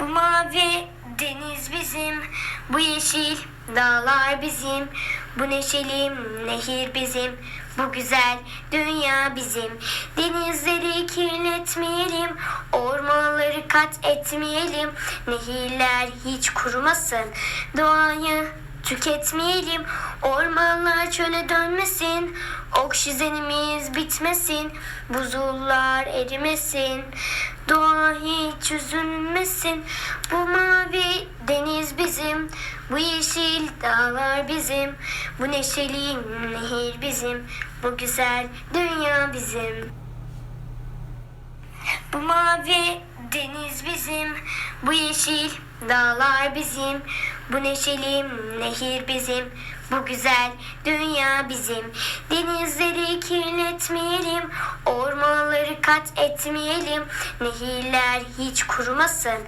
Bu mavi deniz bizim, bu yeşil dağlar bizim, bu neşeli nehir bizim, bu güzel dünya bizim. Denizleri kirletmeyelim, ormanları kat etmeyelim, nehirler hiç kurumasın, doğayı tüketmeyelim, ormanlar çöle dönmesin, oksijenimiz bitmesin, buzullar erimesin, doğa hiç üzülmesin. Bu mavi deniz bizim, bu yeşil dağlar bizim, bu neşeli nehir bizim, bu güzel dünya bizim. Bu mavi deniz bizim, bu yeşil dağlar bizim, bu neşeli nehir bizim, bu güzel dünya bizim. Denizleri kirletmeyelim, ormanları kat etmeyelim, nehirler hiç kurumasın,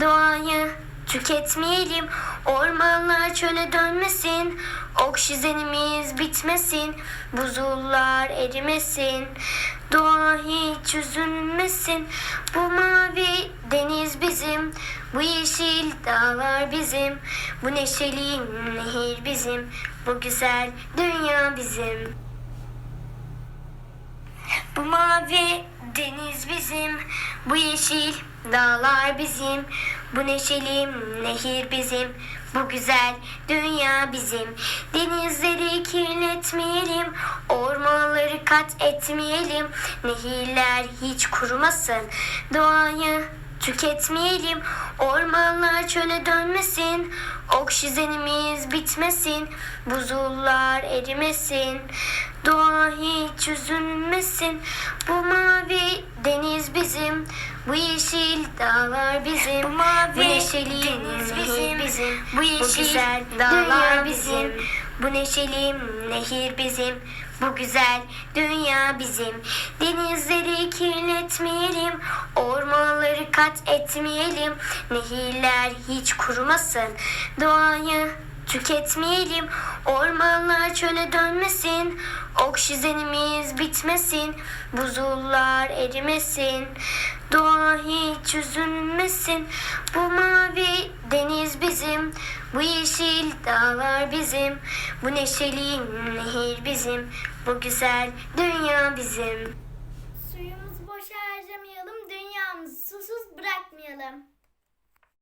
doğayı tüketmeyelim, ormanlar çöle dönmesin, oksijenimiz bitmesin, buzullar erimesin, doğa hiç üzülmesin. Bu mavi deniz bizim, bu yeşil dağlar bizim, bu neşeli nehir bizim, bu güzel dünya bizim. Bu mavi deniz bizim, bu yeşil dağlar bizim, bu neşeli nehir bizim, bu güzel dünya bizim. Denizleri kirletmeyelim, ormanları kat etmeyelim, nehirler hiç kurumasın, doğayı tüketmeyelim, ormanlar çöle dönmesin, oksijenimiz bitmesin, buzullar erimesin, doğa hiç üzülmesin. Bu mavi deniz bizim, bu yeşil dağlar bizim, bu mavi neşeli deniz bizim, bizim, bu yeşil güzel dağlar bizim, bu neşeli nehir bizim, bu güzel dünya bizim. Denizleri kirletmeyelim, ormanları kat etmeyelim, nehirler hiç kurumasın, doğayı tüketmeyelim, ormanlar çöle dönmesin, oksijenimiz bitmesin, buzullar erimesin, doğa hiç üzülmesin. Bu mavi deniz bizim, bu yeşil dağlar bizim, bu neşeli nehir bizim, bu güzel dünya bizim. Suyumuzu boşa harcamayalım, dünyamızı susuz bırakmayalım.